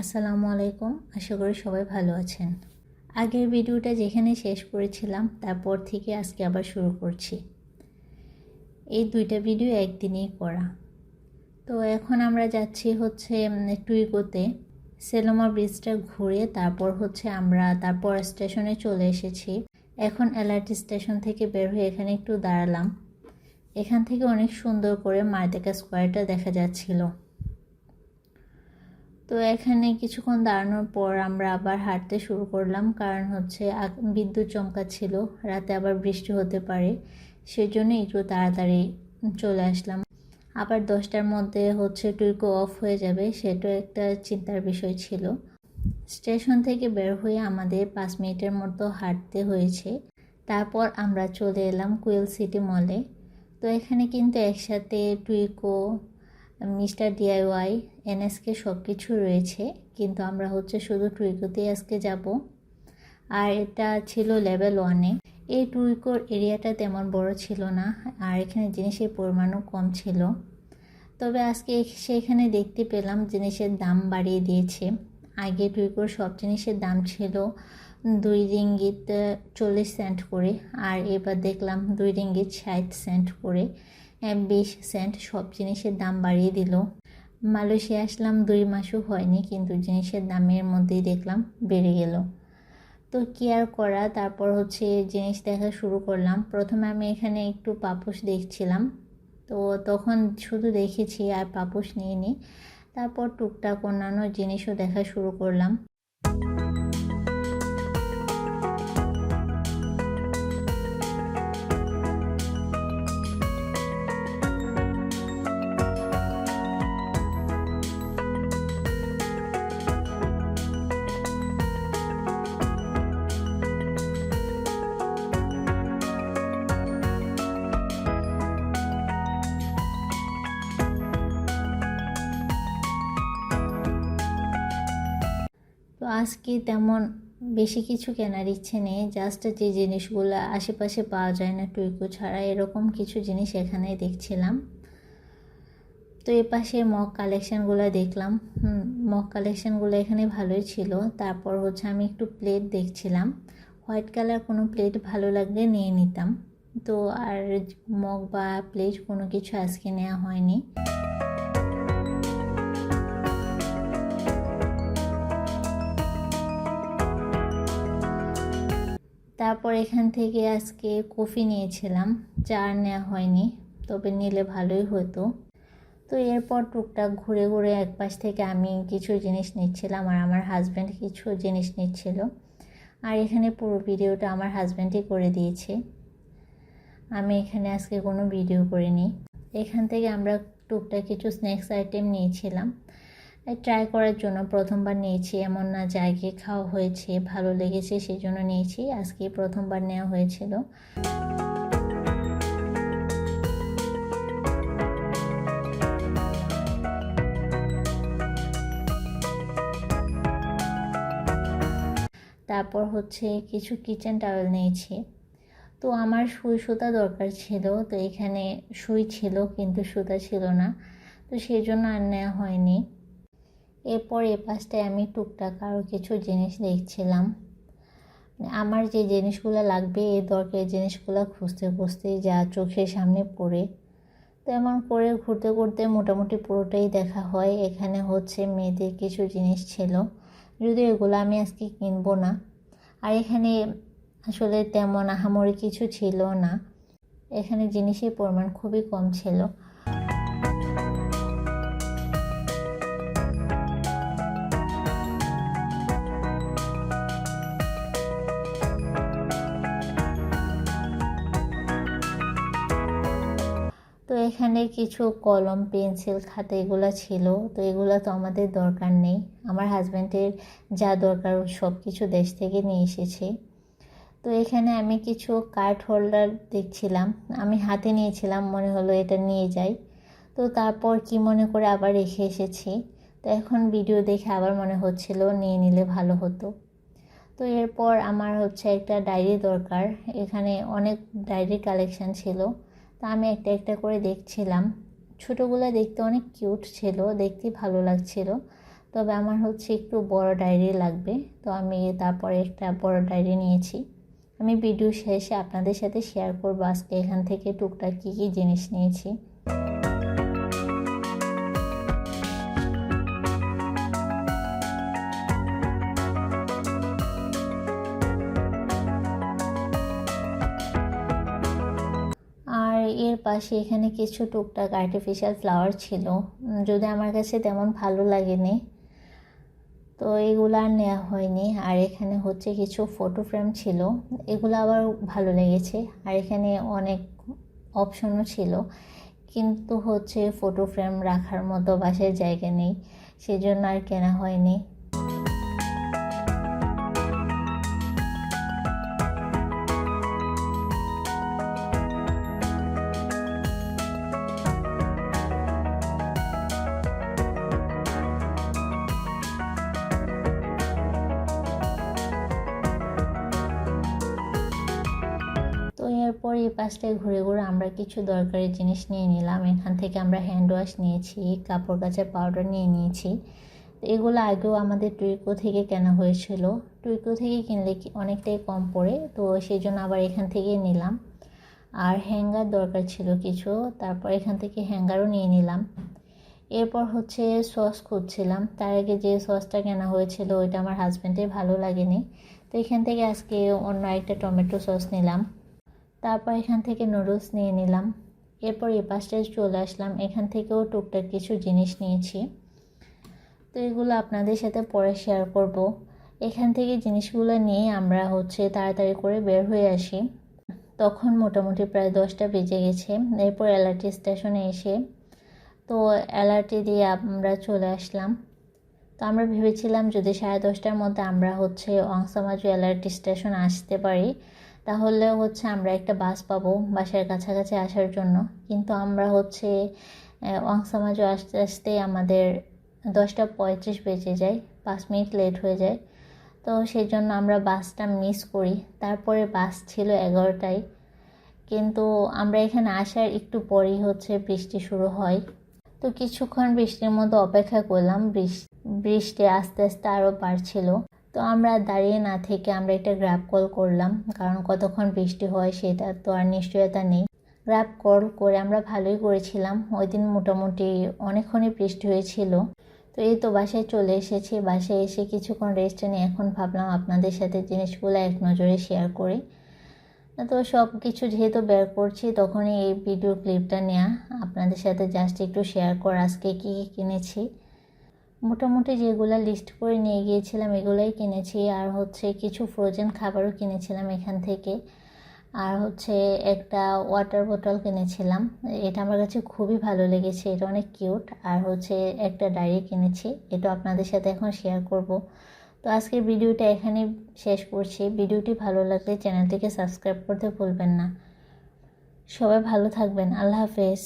আসসালামু আলাইকুম। আশা করি সবাই ভালো আছেন। আগের ভিডিওটা যেখানে শেষ করেছিলাম, তারপর থেকে আজকে আবার শুরু করছি। এই দুইটা ভিডিও একদিনেই করা। তো এখন আমরা যাচ্ছি হচ্ছে টুইকোতে সেলোমা ব্রিজটা ঘুরে তারপর হচ্ছে আমরা তারপর স্টেশনে চলে এসেছি। এখন এলআরটি স্টেশন থেকে বের হয়ে এখানে একটু দাঁড়ালাম। এখান থেকে অনেক সুন্দর করে মার্দেকা স্কোয়ারটা দেখা যাচ্ছিল। তো এখানে কিছুক্ষণ দাঁড়ানোর পর আমরা আবার হাঁটতে শুরু করলাম। কারণ হচ্ছে বিদ্যুৎ চমকাচ্ছিল, রাতে আবার বৃষ্টি হতে পারে। সেজন্য একটু তাড়াতাড়ি চলে আসলাম। আবার দশটার মধ্যে হচ্ছে টুইকো অফ হয়ে যাবে সেটাও একটা চিন্তার বিষয় ছিল। স্টেশন থেকে বের হয়ে আমাদের পাঁচ মিনিটের মতো হাঁটতে হয়েছে। তারপর আমরা চলে এলাম কুয়েল সিটি মলে। তো এখানে কিন্তু একসাথে টুইকো মিস্টার ডিআইওয়াই এনএসকে সব কিছু রয়েছে, কিন্তু আমরা হচ্ছে শুধু টুইকোতেই আজকে যাব। আর এটা ছিল লেভেল ওয়ানে। এই টুইকোর এরিয়াটা তেমন বড় ছিল না, আর এখানে জিনিসের পরিমাণও কম ছিল। তবে আজকে সেখানে দেখতে পেলাম জিনিসের দাম বাড়িয়ে দিয়েছে। আগে টুইকোর সব জিনিসের দাম ছিল দুই রিঙ্গিত চল্লিশ সেন্ট করে, আর এবার দেখলাম দুই রিঙ্গিত ষাট সেন্ট করে। বিশ সেন্ট সব জিনিসের দাম বাড়িয়ে দিল। মালয়েশিয়া আসলাম দুই মাসও হয়নি, কিন্তু জিনিসের দামের মধ্যেই দেখলাম বেড়ে গেল। তো কি আর করা? তারপর হচ্ছে জিনিস দেখা শুরু করলাম। প্রথমে আমি এখানে একটু পাপোশ দেখছিলাম। তো তখন শুধু দেখেছি আর পাপোশ নিয়ে নিই তারপর টুকটাক অন্যান্য জিনিসও দেখা শুরু করলাম। আজকে তেমন বেশি কিছু কেনার ইচ্ছে নেই জাস্ট যে জিনিসগুলো আশেপাশে পাওয়া যায় না, টুইকো ছাড়া, এরকম কিছু জিনিস এখানে দেখছিলাম। তো এ পাশে মগ কালেকশানগুলো দেখলাম। মগ কালেকশানগুলো এখানে ভালোই ছিল। তারপর হচ্ছে আমি একটু প্লেট দেখছিলাম। হোয়াইট কালার কোনো প্লেট ভালো লাগলে নিয়ে নিতাম। তো আর মগ বা প্লেট কোনো কিছু আজকে নেওয়া হয়নি। তারপর এখান থেকে আজকে কফি নিয়েছিলাম। চা নেওয়া হয়নি, তবে নিলে ভালোই হতো। তো এরপর টুকটাক ঘুরে ঘুরে এক পাশ থেকে আমি কিছু জিনিস নিচ্ছিলাম আর আমার হাজব্যান্ড কিছু জিনিস নিচ্ছিল। আর এখানে পুরো ভিডিওটা আমার হাজব্যান্ডই করে দিয়েছে। আমি এখানে আজকে কোনো ভিডিও করিনি। এখান থেকে আমরা টুকটাক কিছু স্ন্যাক্স আইটেম নিয়েছিলাম। ট্রাই করার জন্য প্রথমবার নিয়েছি। এমন না জায়গে খাওয়া হয়েছে, ভালো লেগেছে সেই জন্য নিয়েছি। আজকে প্রথমবার নেওয়া হয়েছিল। তারপর হচ্ছে কিছু কিচেন টাওয়েল নিয়েছি। তো আমার সুই সুতা দরকার ছিল, তো এখানে সুই ছিল কিন্তু সুতা ছিল না। তো সেই জন্য আর নেওয়া হয়নি। এরপর এ পাশটায় আমি টুকটাক আরও কিছু জিনিস দেখছিলাম। আমার যে জিনিসগুলো লাগবে এই দরকারি জিনিসগুলো খুঁজতে খুঁজতে যা চোখের সামনে পড়ে। তো এমন করে ঘুরতে ঘুরতে মোটামুটি পুরোটাই দেখা হয়। এখানে হচ্ছে মেয়েদের কিছু জিনিস ছিল। যদিও এগুলো আমি আজকে কিনবো না। আর এখানে আসলে তেমন আহামরি কিছু ছিল না। এখানে জিনিসের পরিমাণ খুবই কম ছিল। এখানে কিছু কলম, পেন্সিল, খাতা এগুলো ছিল, তো এগুলো তো আমাদের দরকার নেই। আমার হাজব্যান্ডের যা দরকার সব কিছু দেশ থেকে নিয়ে এসেছে। তো এখানে আমি কিছু কার্ড হোল্ডার দেখছিলাম, আমি হাতে নিয়েছিলাম, মনে হলো এটা নিয়ে যাই। তো তারপর কি মনে করে আবার রেখে এসেছি, তো এখন ভিডিও দেখে আবার মনে হচ্ছিল নিয়ে নিলে ভালো হতো। তো এরপর আমার হচ্ছে একটা ডায়েরি দরকার, এখানে অনেক ডায়েরি কালেকশান ছিল। তা আমি একটা একটা করে দেখছিলাম। ছোটোগুলো দেখতে অনেক কিউট ছিল, দেখতে ভালো লাগছিল। তবে আমার হচ্ছে একটু বড় ডায়েরি লাগবে, তো আমি তারপরে একটা বড় ডায়েরি নিয়েছি। আমি ভিডিও শেষে আপনাদের সাথে শেয়ার করব আজকে এখান থেকে টুকটাক কী কী জিনিস নিয়েছি। পাশে এখানে কিছু টুকটাক আর্টিফিশিয়াল ফ্লাওয়ার ছিল। যদি আমার কাছে তেমন ভালো লাগেনি, তো এগুলো আর নেওয়া হয়নি। আর এখানে হচ্ছে কিছু ফটো ফ্রেম ছিল, এগুলো আবার ভালো লেগেছে। আর এখানে অনেক অপশনও ছিল, কিন্তু হচ্ছে ফটো ফ্রেম রাখার মতো বাসায় জায়গা নেই, সেজন্য আর কেনা হয়নি। এই পাশটায় ঘুরে ঘুরে আমরা কিছু দরকারি জিনিস নিয়ে নিলাম। এখান থেকে আমরা হ্যান্ড ওয়াশ নিয়েছি, কাপড় কাচার পাউডার নিয়ে নিয়েছি। এগুলো আগেও আমাদের টুইকো থেকে কেনা হয়েছিল। টুইকো থেকে কিনলে অনেকটাই কম পড়ে, তো সেই জন্য আবার এখান থেকে নিলাম। আর হ্যাঙ্গার দরকার ছিল কিছু, তারপর এখান থেকে হ্যাঙ্গারও নিয়ে নিলাম। এরপর হচ্ছে সস খুঁজছিলাম। তার আগে যে সসটা কেনা হয়েছিল, ওইটা আমার হাজব্যান্ডের ভালো লাগেনি। তো এখান থেকে আজকে অন্য একটা টমেটো সস নিলাম। তারপর এখান থেকে নুডলস নিয়ে নিলাম। এরপর এই পাশটায় চলে আসলাম। এখান থেকেও টুকটাক কিছু জিনিস নিয়েছি। তো এগুলো আপনাদের সাথে পরে শেয়ার করব। এখান থেকে জিনিসগুলো নিয়ে আমরা হচ্ছে তাড়াতাড়ি করে বের হয়ে আসি। তখন মোটামুটি প্রায় দশটা বেজে গেছে। এরপর এলআরটি স্টেশনে এসে তো এলআরটি দিয়ে আমরা চলে আসলাম। তো আমরা ভেবেছিলাম যদি সাড়ে দশটার মধ্যে আমরা হচ্ছে অংসামাজু এলআরটি স্টেশন আসতে পারি তাহলে হচ্ছে আমরা একটা বাস পাবো বাসার কাছাকাছি আসার জন্য। কিন্তু আমরা হচ্ছে অংসামাজু আসতে আসতে আমাদের দশটা পঁয়ত্রিশ বেজে যায়, পাঁচ মিনিট লেট হয়ে যায়। তো সেই জন্য আমরা বাসটা মিস করি। তারপরে বাস ছিল এগারোটায়। কিন্তু আমরা এখানে আসার একটু পরেই হচ্ছে বৃষ্টি শুরু হয়। তো কিছুক্ষণ বৃষ্টির মধ্যে অপেক্ষা করলাম। বৃষ্টি বৃষ্টি আস্তে আস্তে আরও বাড়ছিল। তো আমরা দাঁড়িয়ে না থেকে আমরা একটা গ্র্যাব কল করলাম, কারণ কতক্ষণ বৃষ্টি হয় সেটা তো আর নিশ্চয়তা নেই। গ্র্যাব কল করে আমরা ভালোই করেছিলাম ওই দিন মোটামুটি অনেকক্ষণই বৃষ্টি হয়েছিল। তো এই তো বাসায় চলে এসেছি, বাসায় এসে কিছুক্ষণ রেস্ট নিয়ে এখন ভাবলাম আপনাদের সাথে জিনিসগুলো এক নজরে শেয়ার করি। তো সব কিছু যেহেতু বের করছি, তখনই এই ভিডিও ক্লিপটা নেওয়া আপনাদের সাথে জাস্ট একটু শেয়ার কর, আজকে কী কী কিনেছি। মোটামুটি যেগুলো লিস্ট করে নিয়ে গিয়েছিলাম, এগুলোই কিনেছি। আর হচ্ছে কিছু ফ্রোজেন খাবারও কিনেছিলাম এখান থেকে। আর হচ্ছে একটা ওয়াটার বোতল কিনেছিলাম। এটা আমার কাছে খুবই ভালো লেগেছে, এটা অনেক কিউট আর হচ্ছে একটা ডায়েরি কিনেছি, এটা আপনাদের সাথে এখন শেয়ার করব। তো আজকের ভিডিওটা এখানে শেষ করছি। ভিডিওটি ভালো লাগলে চ্যানেলটিকে সাবস্ক্রাইব করতে ভুলবেন না। সবাই ভালো থাকবেন। আল্লাহ হাফেজ।